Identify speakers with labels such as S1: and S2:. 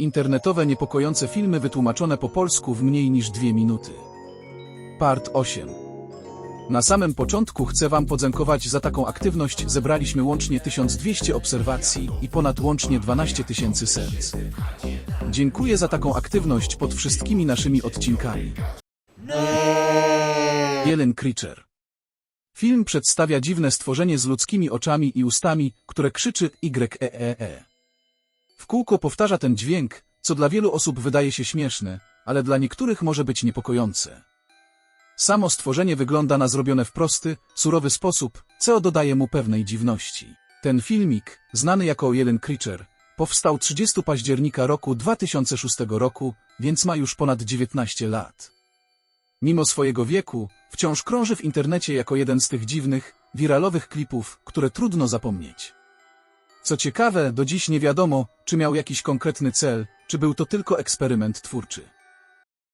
S1: Internetowe niepokojące filmy wytłumaczone po polsku w mniej niż dwie minuty. Part 8. Na samym początku chcę Wam podziękować za taką aktywność. Zebraliśmy łącznie 1200 obserwacji i ponad łącznie 12 tysięcy serc. Dziękuję za taką aktywność pod wszystkimi naszymi odcinkami. Jelen Creature. Film przedstawia dziwne stworzenie z ludzkimi oczami i ustami, które krzyczy YEEE. W kółko powtarza ten dźwięk, co dla wielu osób wydaje się śmieszne, ale dla niektórych może być niepokojące. Samo stworzenie wygląda na zrobione w prosty, surowy sposób, co dodaje mu pewnej dziwności. Ten filmik, znany jako Jelen Creature, powstał 30 października roku 2006 roku, więc ma już ponad 19 lat. Mimo swojego wieku, wciąż krąży w internecie jako jeden z tych dziwnych, wiralowych klipów, które trudno zapomnieć. Co ciekawe, do dziś nie wiadomo, czy miał jakiś konkretny cel, czy był to tylko eksperyment twórczy.